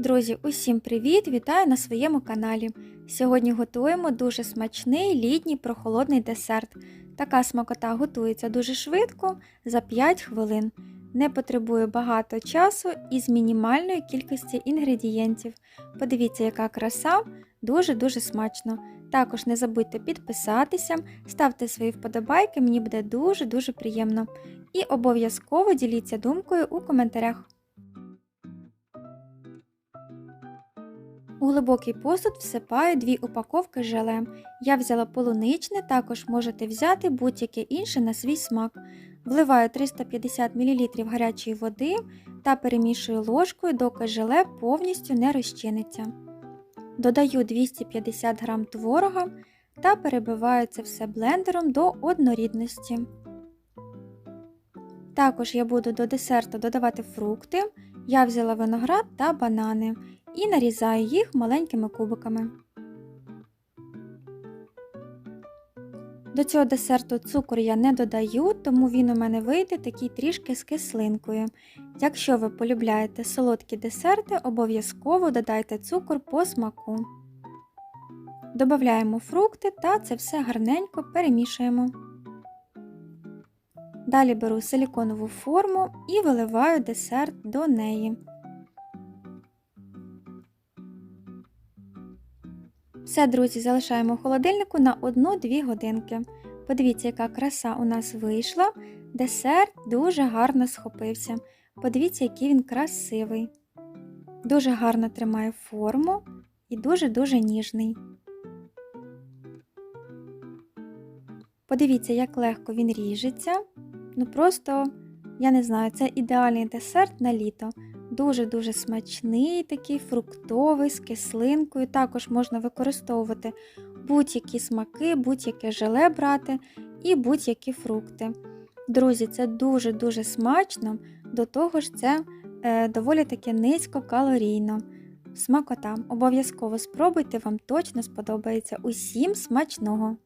Друзі, усім привіт! Вітаю на своєму каналі. Сьогодні готуємо дуже смачний літній прохолодний десерт. Така смакота готується дуже швидко за 5 хвилин. Не потребує багато часу і з мінімальної кількості інгредієнтів. Подивіться, яка краса, дуже-дуже смачно. Також не забудьте підписатися, ставте свої вподобайки, мені буде дуже-дуже приємно. І обов'язково діліться думкою у коментарях. У глибокий посуд всипаю дві упаковки желе. Я взяла полуничне, також можете взяти будь-яке інше на свій смак. Вливаю 350 мл гарячої води та перемішую ложкою, доки желе повністю не розчиниться. Додаю 250 г творога та перебиваю це все блендером до однорідності. Також я буду до десерту додавати фрукти. Я взяла виноград та банани і нарізаю їх маленькими кубиками. До цього десерту цукор я не додаю, тому він у мене вийде такий трішки з кислинкою. Якщо ви полюбляєте солодкі десерти, обов'язково додайте цукор по смаку. Додаємо фрукти та це все гарненько перемішуємо. Далі беру силіконову форму і виливаю десерт до неї. Все, друзі, залишаємо в холодильнику на 1-2 годинки. Подивіться, яка краса у нас вийшла. Десерт дуже гарно схопився. Подивіться, який він красивий. Дуже гарно тримає форму і дуже-дуже ніжний. Подивіться, як легко він ріжеться. Ну просто, я не знаю, це ідеальний десерт на літо. Дуже-дуже смачний, такий фруктовий, з кислинкою. Також можна використовувати будь-які смаки, будь-яке желе брати і будь-які фрукти. Друзі, це дуже-дуже смачно, до того ж, це е, доволі таки низькокалорійно. Смакота. Обов'язково спробуйте, вам точно сподобається. Усім смачного!